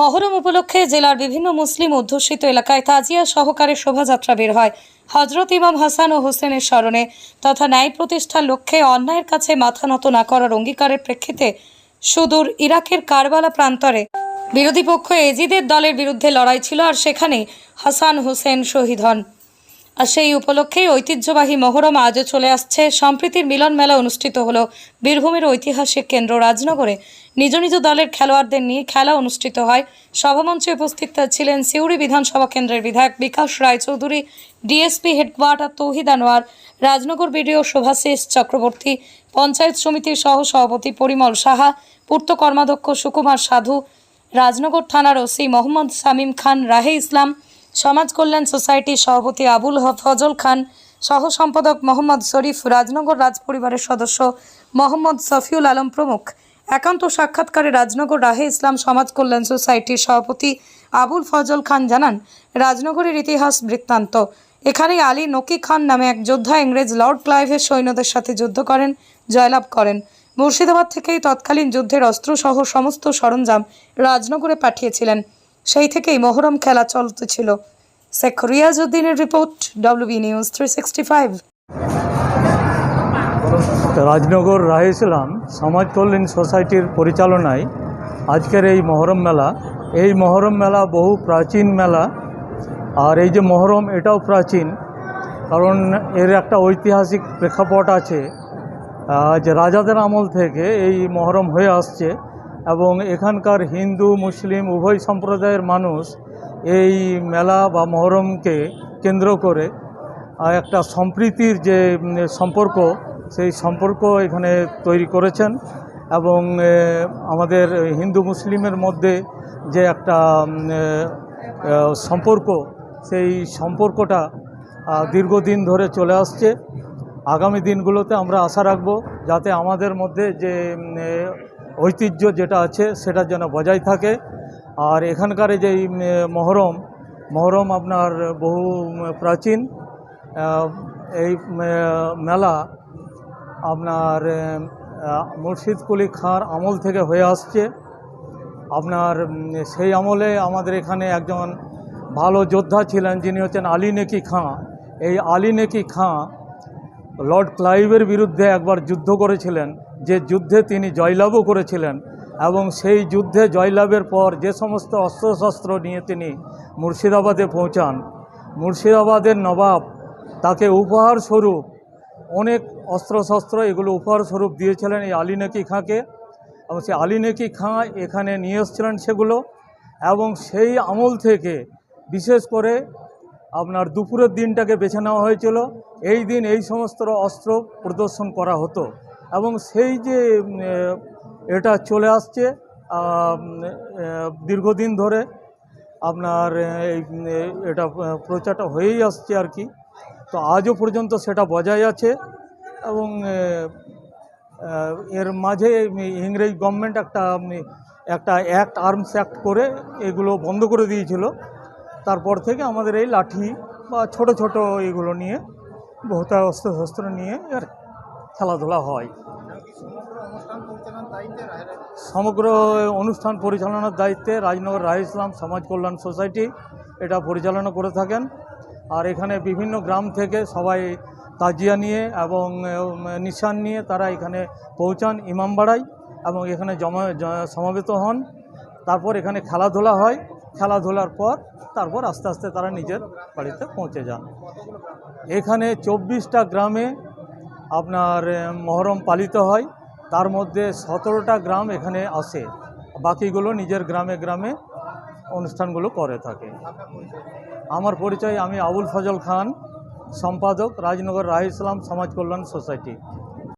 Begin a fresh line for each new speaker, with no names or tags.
মহরম উপলক্ষে জেলার বিভিন্ন মুসলিম অধ্যুষিত এলাকায় তাজিয়া সহকারে শোভাযাত্রা বের হয়। হজরত ইমাম হাসান ও হোসেনের স্মরণে তথা ন্যায় প্রতিষ্ঠার লক্ষ্যে অন্যায়ের কাছে মাথা নত না করার অঙ্গীকারের প্রেক্ষিতে সুদূর ইরাকের কারবালা প্রান্তরে বিরোধী পক্ষ এজিদের দলের বিরুদ্ধে লড়াই ছিল আর সেখানে হাসান হোসেন শহীদ হন। আর সেই উপলক্ষেই ঐতিহ্যবাহী মহরম আজও চলে আসছে। সম্প্রীতির মিলন মেলা অনুষ্ঠিত হলো বীরভূমের ঐতিহাসিক কেন্দ্র রাজনগরে। নিজ নিজ দলের খেলোয়াড়দের নিয়ে খেলা অনুষ্ঠিত হয়। সভামঞ্চে উপস্থিত ছিলেন সিউড়ি বিধানসভা কেন্দ্রের বিধায়ক Bikash Raychaudhuri, DSP headquarter Touhid Anwar, Rajnagar BDO Shovashis Chakraborty, panchayat সমিতির সহ সভাপতি পরিমল সাহা, পূর্ত কর্মাধ্যক্ষ সুকুমার সাধু, রাজনগর থানার ওসি মোহাম্মদ সামিম খান, রাহে ইসলাম সমাজ কল্যাণ সোসাইটির সভাপতি আবুল ফজল খান, সহ সম্পাদক মোহাম্মদ শরীফ রাজনগর রাজপরিবারের সদস্য মোহাম্মদ সফিউল আলম প্রমুখ। একান্ত সাক্ষাৎকারে রাজনগর রাহে ইসলাম সমাজ কল্যাণ সোসাইটির সভাপতি আবুল ফজল খান জানান, রাজনগরের ইতিহাস বৃত্তান্ত। এখানে আলী নকি খান নামে এক যোদ্ধা ইংরেজ লর্ড ক্লাইভের সৈন্যদের সাথে যুদ্ধ করেন, জয়লাভ করেন। মুর্শিদাবাদ থেকেই তৎকালীন যুদ্ধের অস্ত্রসহ সমস্ত সরঞ্জাম রাজনগরে পাঠিয়েছিলেন। সেই থেকেই মহরম খেলা চলতেছিল। Sheikh রিয়াজউদ্দিনের report WB news three sixty five
Rajnagar রাহে ইসলাম সমাজ কল্যাণ সোসাইটির পরিচালনায় আজকের এই মহরম মেলা। এই মহরম মেলা বহু প্রাচীন মেলা। আর এই যে মহরম, এটাও প্রাচীন। কারণ এর একটা ঐতিহাসিক প্রেক্ষাপট আছে। যে রাজাদের আমল থেকে এই মহরম হয়ে আসছে। এবং এখানকার হিন্দু, মুসলিম উভয় সম্প্রদায়ের মানুষ এই মেলা বা মহরমকে কেন্দ্র করে একটা সম্প্রীতির যে সম্পর্ক, সেই সম্পর্ক এখানে তৈরি করেছেন এবং আমাদের হিন্দু, মুসলিমের মধ্যে যে একটা সম্পর্ক, সেই সম্পর্কটা দীর্ঘদিন ধরে চলে আসছে। আগামী দিনগুলোতে আমরা আশা রাখব যাতে আমাদের মধ্যে যে ঐতিহ্য যেটা আছে সেটা যেন বজায় থাকে। আর এখানকার এই যে মহরম মহরম আপনার বহু প্রাচীন এই মেলা আপনার আহ, মুর্শিদ কুলি খাঁর আমল থেকে হয়ে আসছে। আপনার সেই আমলে আমাদের এখানে একজন ভালো যোদ্ধা ছিলেন যিনি হচ্ছেন আলী নেকি খাঁ। এই আলী নেকি খাঁ লর্ড ক্লাইভের বিরুদ্ধে একবার যুদ্ধ করেছিলেন। যে যুদ্ধে তিনি জয়লাভও করেছিলেন এবং সেই যুদ্ধে জয়লাভের পর যে সমস্ত অস্ত্রশস্ত্র নিয়ে তিনি মুর্শিদাবাদে পৌঁছান। মুর্শিদাবাদের নবাব তাকে উপহার স্বরূপ অনেক অস্ত্রশস্ত্র এগুলো উপহার স্বরূপ দিয়েছিলেন এই আলী নেকি খাঁকে এবং সেই আলী নেকি খাঁ এখানে নিয়ে এসেছিলেন সেগুলো এবং সেই আমল থেকে বিশেষ করে আপনার দুপুরের দিনটাকে বেছে নেওয়া হয়েছিল। এই দিন এই সমস্ত অস্ত্র প্রদর্শন করা হতো। এবং সেই যে এটা চলে আসছে দীর্ঘদিন ধরে আপনার এই এটা প্রচারটা হয়েই আসছে আর কি। তো আজও পর্যন্ত সেটা বজায় আছে এবং এর মাঝে ইংরেজ গভর্নমেন্ট একটা একটা অ্যাক্ট, আর্মস অ্যাক্ট করে এগুলো বন্ধ করে দিয়েছিল। তারপর থেকে আমাদের এই লাঠি বা ছোট ছোট এগুলো নিয়ে বহুতা অস্ত্র শস্ত্র নিয়ে আর খেলাধুলা হয়। সমগ্র অনুষ্ঠান পরিচালনার দায়িত্বে রাজনগর রায় ইসলাম সমাজ কল্যাণ সোসাইটি এটা পরিচালনা করে থাকেন। আর এখানে বিভিন্ন গ্রাম থেকে সবাই তাজিয়া নিয়ে এবং নিশান নিয়ে তারা এখানে পৌঁছান ইমামবাড়ায় এবং এখানে জমা সমাবেত হন। তারপর এখানে খেলাধুলা হয়। খেলাধুলার পর তারপর আস্তে আস্তে তারা নিজের বাড়িতে পৌঁছে যান। এখানে চব্বিশটা গ্রামে আপনার মহরম পালিত হয়। তার মধ্যে সতেরোটা গ্রাম এখানে আসে। বাকিগুলো নিজের গ্রামে গ্রামে অনুষ্ঠানগুলো করে থাকে। আমার পরিচয়, আমি আবুল ফজল খান, সম্পাদক, রাজনগর রাহ ইসলাম সমাজ কল্যাণ সোসাইটি।